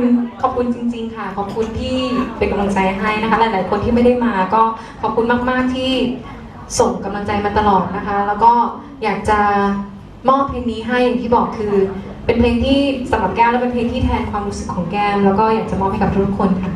ณขอบคุณจริง ๆ ค่ะ ขอบคุณที่เป็นกำลังใจให้นะคะ หลาย ๆ คนที่ไม่ได้มาก็ขอบคุณมาก ๆ ที่ส่งกำลังใจมาตลอดนะคะ แล้วก็อยากจะมอบเพลงนี้ให้อย่างที่บอกคือ เป็นเพลงที่สำหรับแก้วและเป็นเพลงที่แทนความรู้สึกของแก้ม แล้วก็อยากจะมอบให้กับทุกคนค่ะ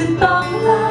知道了。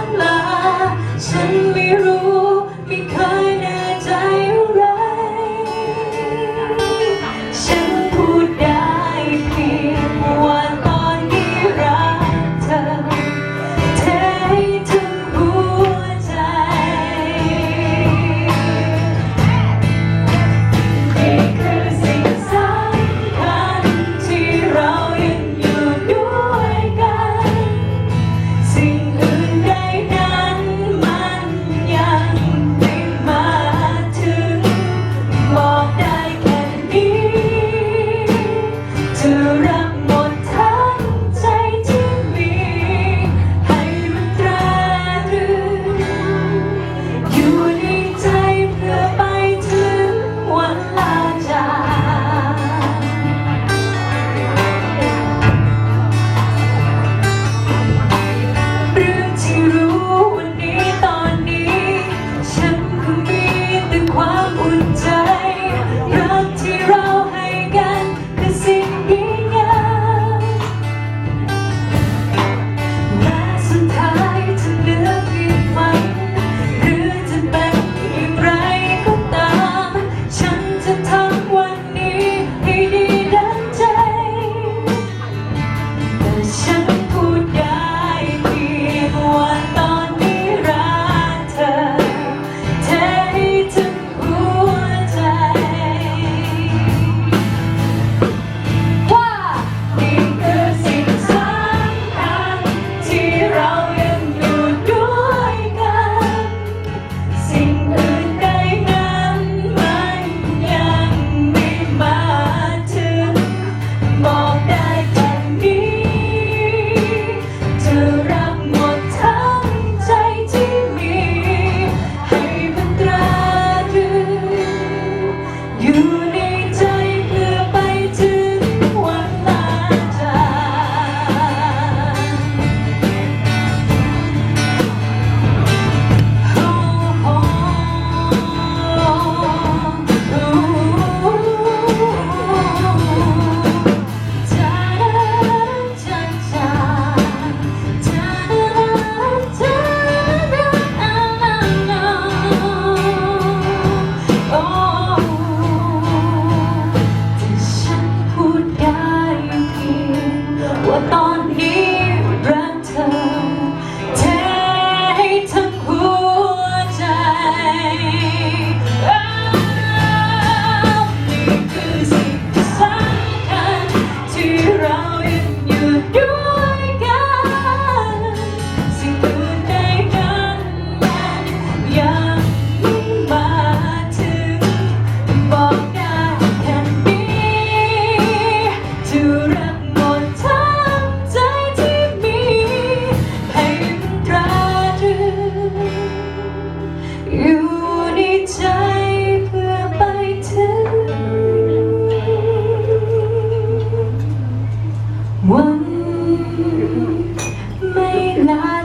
you.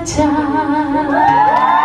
家。